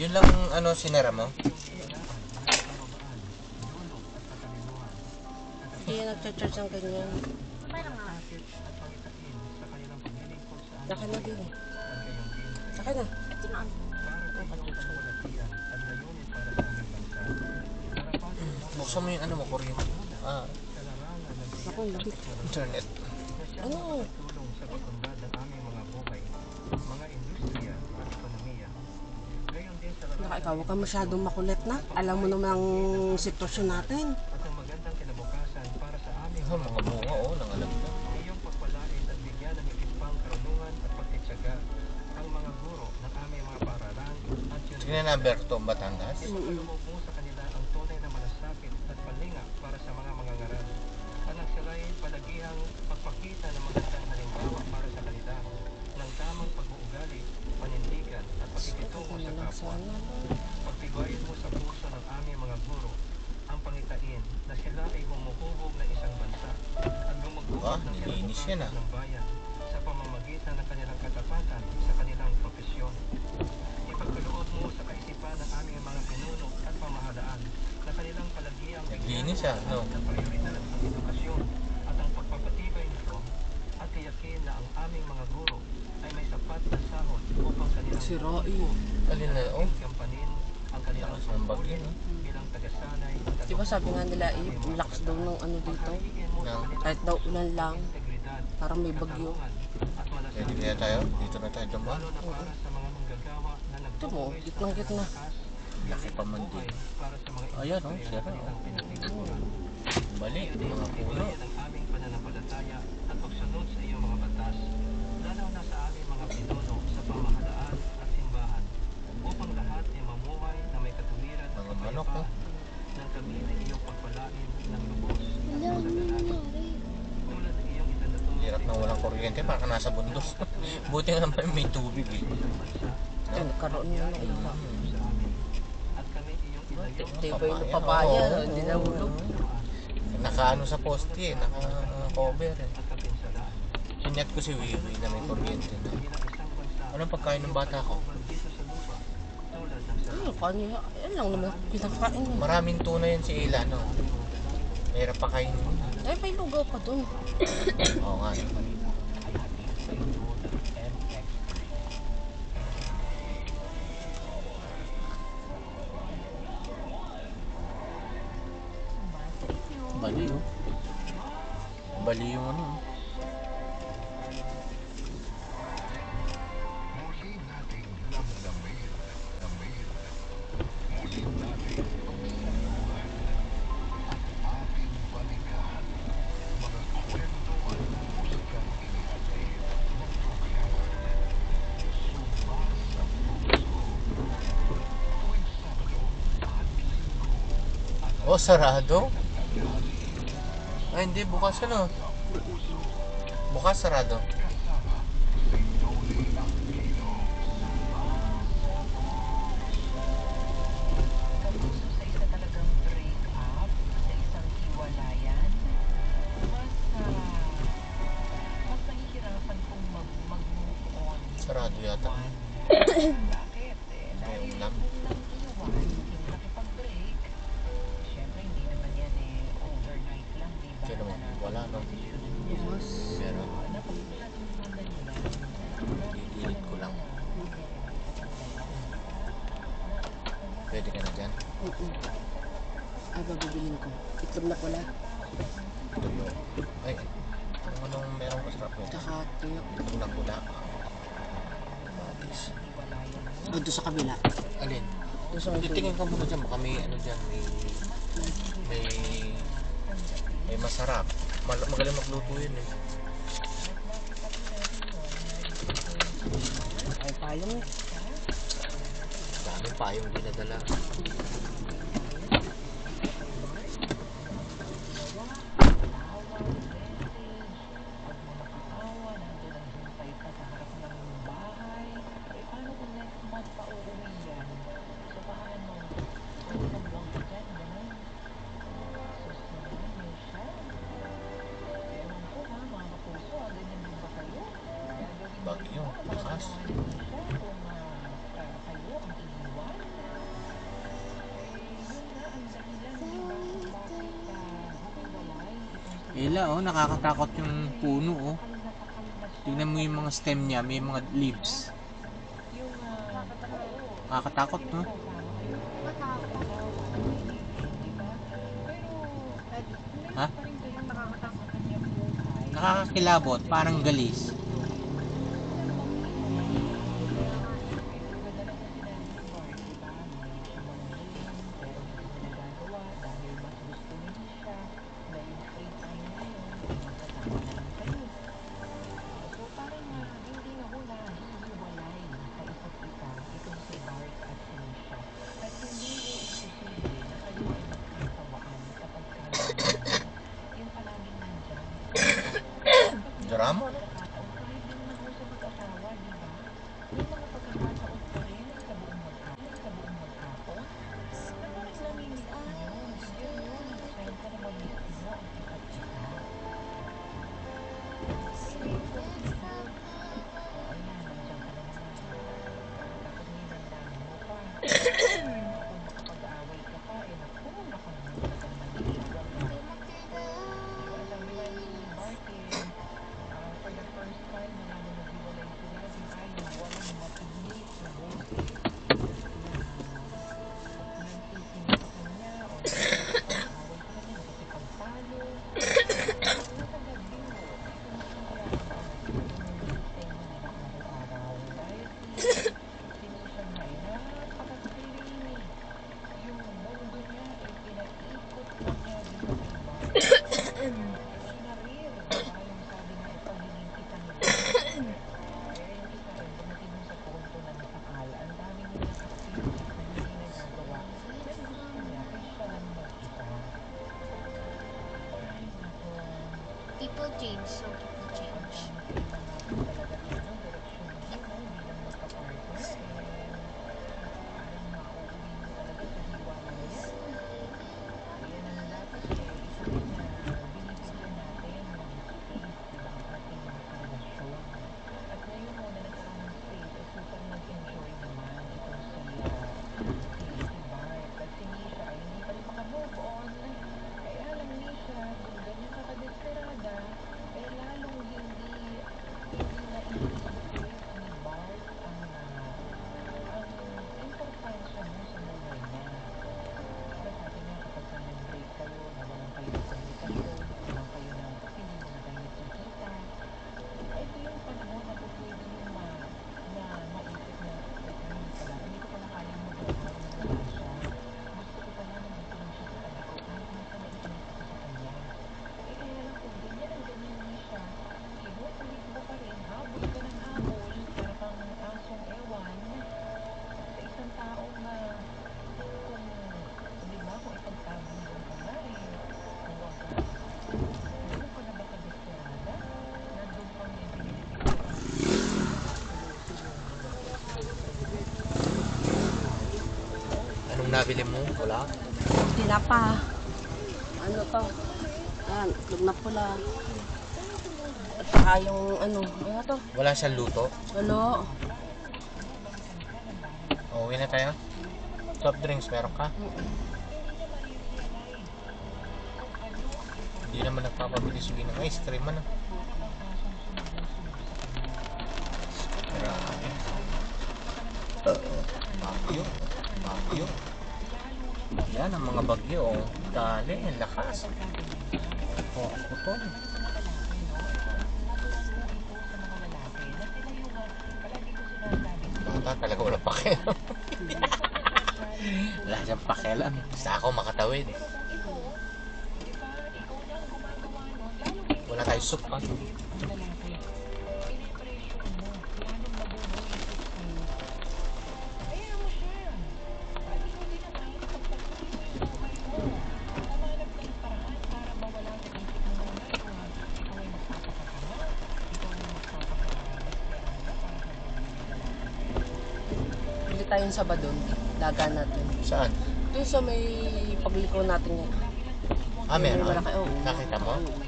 Yun lang ano sinara mo? Yan nagcha-charge ng ganyan. Saka na din. Saka na. Buksan mo yung ano mo, kuryente. Ah, Ako, internet. Ano? Baka ikaw, huwag ka masyadong makulit na. Alam mo naman ang sitwasyon natin. Oh, mga bunga, oh, nangalag na. iyong pagpalain at bigyan ng higit pang karunungan at pagtitsaga ang mga guro ng aming mga paaralan at yun Sige na number to, Batangas. mo sa kanila ang tunay na malasakit at palinga para sa mga mangangaral. Anak sila'y palagihang pagpakita ng magandang pakikitungo sa kapwa. Pagtibayin mo sa puso ng aming mga guro ang pangitain na sila ay humuhubog ng isang bansa at gumagubog Ah, ng kinabukasan ah. ng bayan sa pamamagitan ng kanilang katapatan sa kanilang profesyon. Ipagkaloob mo sa kaisipan ng aming mga pinuno at pamahalaan na kanilang palagiang ah, no? na prioridad ang edukasyon at ang pagpapatibay nito at tiyakin na ang aming mga guro ay may sapat na sahod upang kanilang Si Alin na, oh. kampanin ang kanilang Lakas ng bagyo, no? bilang tagasanay Di ba sabi nga nila, i-relax daw ng ano dito? Na, Kahit daw ulan lang. Parang may bagyo. malasakit kaya tayo? Dito na tayo dumaan. na Ito mo, gitnang gitna. Laki pa man din. para sa mga Ayan, oh, sira, oh. Bali, mga puno. Ang aming pananampalataya at pagsunod sa iyong mga batas, lalo na sa aming mga pinuno sa pamahalaan at simbahan, upang lahat ay mamuhay na may katuwiran at Mga manok, oh. kapayapaan nang kami na iyong pagpalain ng lubos at kasaganahan. Tulad ng iyong itanatong Hirap na walang kuryente, parang nasa bundok. Buti nga naman may tubig eh. Ay, nagkaroon na ng iba. at kami iyong ilayo Tibay na papaya, hindi nahulog. Nakaano sa poste eh, naka-cover eh. at kapinsalaan. Sinyat ko si Wiwi na may kuryente na. Anong pagkain ng bata ko? dito sa lupa, tulad ng sa Ano, kanya, yan lang naman pinakain. Maraming tuna yan si Ila, no? Mahirap pa kainin. Ay, may lugaw pa dun. Oo nga. Bali, oh. Bali yung ano. oh. Oh, sarado? Ay, hindi. Bukas ano? Bukas sarado. Sarado yata. Bakit? Eh, dahil ulam. kung ko. Itlog na. Tuyo. Ay, kung anong meron masarap yun. Tsaka tuyo. Kulang-kula. O, doon sa kabila. Alin? Doon sa may Titingin ka muna dyan. Baka may ano dyan. May... May... May masarap. Mal- magaling magluto yun eh. Ay, payong eh. Daming payong dinadala. nila oh, nakakatakot yung puno oh. Tingnan mo yung mga stem niya, may mga leaves. Nakakatakot no? Ha? Nakakakilabot, parang galis. nabili mo? Wala? Tira pa. Ano to? Ah, lugnap ko lang. At saka yung ano, ano to? Wala siyang luto? Ano? Oh, uwi na tayo. Soft drinks, meron ka? Mm -mm. Hindi naman nagpapabili si ng ice cream, ano? Grabe. Uh -oh. Bakyo. Bakyo. Yan ang mga bagyo. Oh. Dali, ang lakas. O, oh, ako to. Bata talaga wala pakialam. wala siyang pakialam. Basta ako makatawid. Eh. Wala tayo soup pa. tayong sa Badon, laga natin. Saan? Doon sa may pagliko natin yan. Ah, Yung meron? malaki. Nakita mo? Oo.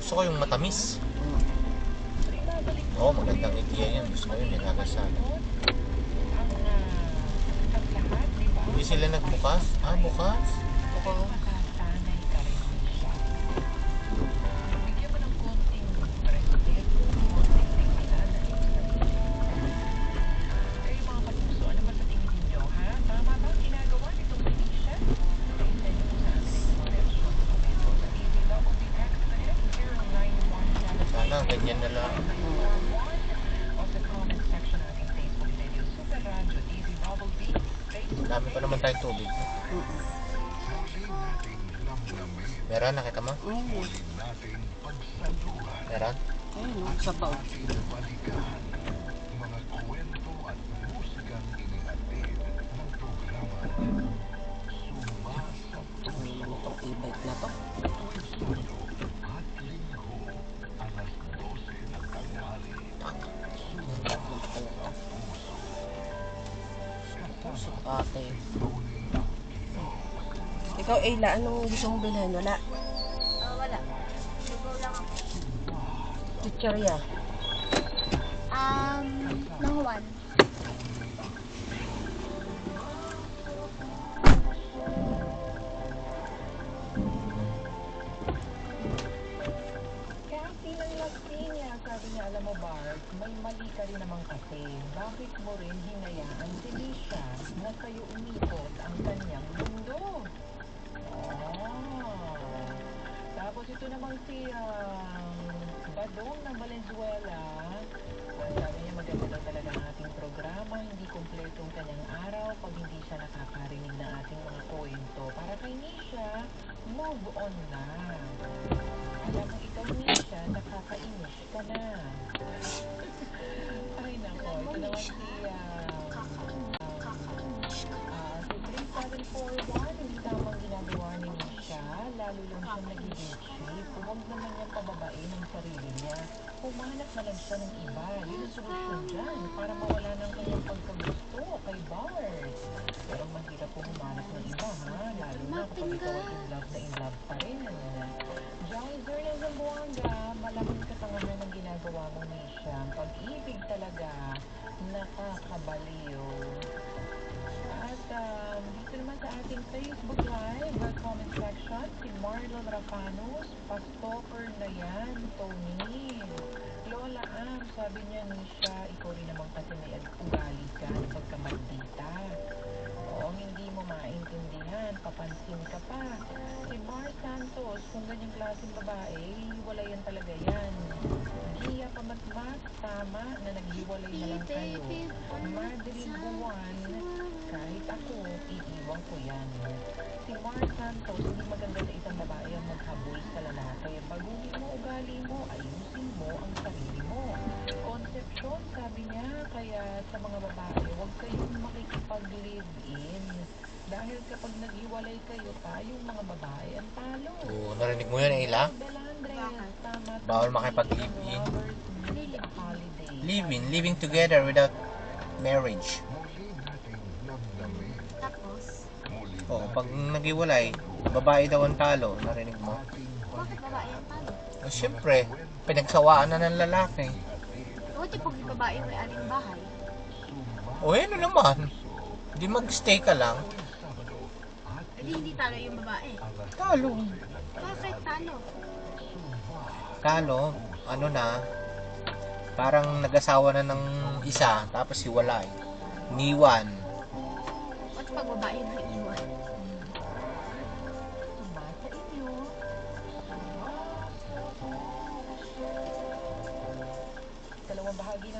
Gusto ko yung matamis. Mm. Oo, magandang idea yan. Gusto ko yun, nagagasal. Hindi sila nagbukas? Ah, bukas? Mukhang- tubig. Mm. Meron, nakita mo? Ayun. Meron? Ayun. Ano naman itong e-bike na to? Puso ate. Ikaw, Ayla, anong gusto mong bilhin? Wala. Ah, wala. Sugaw lang ako. Chichirya. Um, niya, sabi niya, alam mo Bart, may mali ka rin naman kasi. Bakit mo rin hinayaan si Lisha na sa'yo umikot ang kanyang mundo? Ito namang si um, Badong ng Valenzuela. Ang sabi niya maganda talaga ang ating programa, hindi kumpleto ang kanyang araw pag hindi siya nakakarinig ng ating mga kwento. Para kay Nisha, move on na. Alam mo, ikaw Nisha, nakakainis ka na. Ay nako, ito naman si. Ah, si 3741, hindi tamang ginagawa ni Misha, lalo lang siya nagiging cheap. Huwag naman niya pababain ang sarili niya. Humanap na lang siya ng iba. Yun ang solusyon dyan para mawala ng kanyang pagkagusto kay Bart. Pero mahirap po humanap ng iba, ha? Lalo na kapag ikaw ay in love na in love pa rin. Jaizer ng Zamboanga, malaking katangahan ng ginagawa mo, Misha. Ang pag-ibig talaga, nakakabaliw. At um, dito naman sa ating Facebook Live, comment section, Marlon Rapanos, pastalker na yan, Tony. Lola Am, sabi niya ni siya, ikaw rin naman kasi may ugali ka pagkamaldita. Oo, hindi mo maintindihan, papansin ka pa. Si Mar Santos, kung ganyang klaseng babae, hiwalayan talaga yan. Gia Pamatmat, tama na naghiwalay na lang kayo. Madeline Buwan, kahit ako, iiwan ko yan. Si Mark Santos, hindi maganda sa isang babae ang maghabol sa lalaki. Baguhin mo ugali mo, ayusin mo ang sarili mo. Conception, sabi niya, kaya sa mga babae, huwag kayong makikipag-live-in. Dahil kapag naghiwalay kayo, tayong mga babae ang talo. Oo, narinig mo yun, Ayla? Bakit? Bawal makipag-live-in. Live-in. Living, living together without marriage. Tapos, Oo, pag naghiwalay, babae daw ang talo, narinig mo? bakit babae ang talo? O, syempre, pinagsawaan na ng lalaki. Buti pag yung babae may aling bahay. O, ano naman? Di magstay ka lang. Hindi, hindi talo yung babae. Talo. Bakit talo? Talo, ano na, parang nag-asawa na ng isa, tapos hiwalay. Niwan. Ba't pag babae na iwan?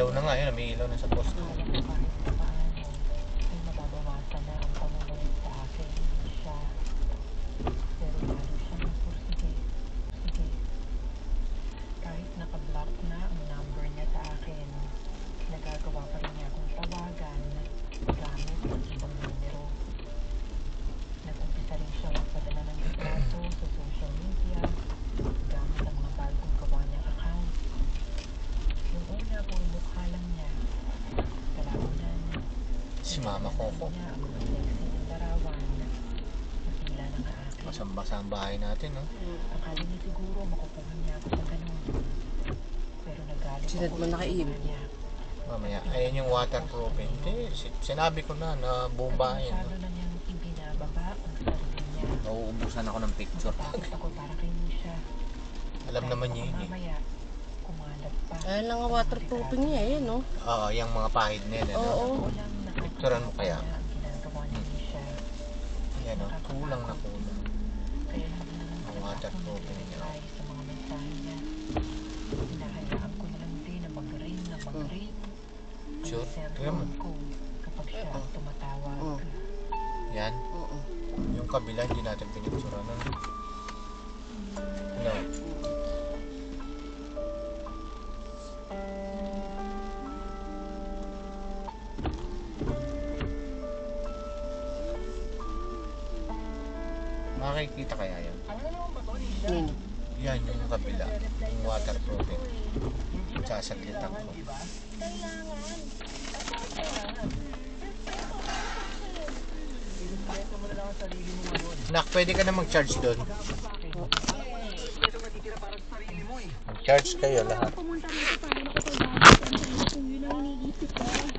ilaw na nga yun, may ilaw na sa poste. Si Mama Coco. niya ang bahay natin, no? Akala niya siguro makukuha niya ako sa ganun. Pero nagalit Sinad mo na kay Im. sa kanya. Mamaya, ayan yung waterproofing. Hindi, si- sinabi ko na na buong bahay. Masyado No? na niyang ibinababa ang sarili niya. Nauubusan ako ng picture. Natatakot ako para kay Misha. Alam naman niya yun eh. Mamaya, kumalat pa. Ayun lang ang waterproofing niya eh, no? Oo, yung mga pahid nila, no? Oo. Picturean mo kaya? nakakatawa ang ginagawa ni Misha. Yan, no? Kulang na kulang. Kaya Ang talaga ako waterproofing niya. nagre-reply sa mga mensahe niya. Hinahayaan ko na lang din na mag-ring na mag-ring ang Sure. Tingnan mo. kapag siya ang tumatawag. Oo. Yan. Oo. Yung kabila, hindi natin pinicturean. No? No. Makikita kaya yan? Nino. Yan, yung kabila. Yung waterproofing. Sasaglitan ko. Nak, pwede ka na mag-charge doon. Mag-charge kayo lahat.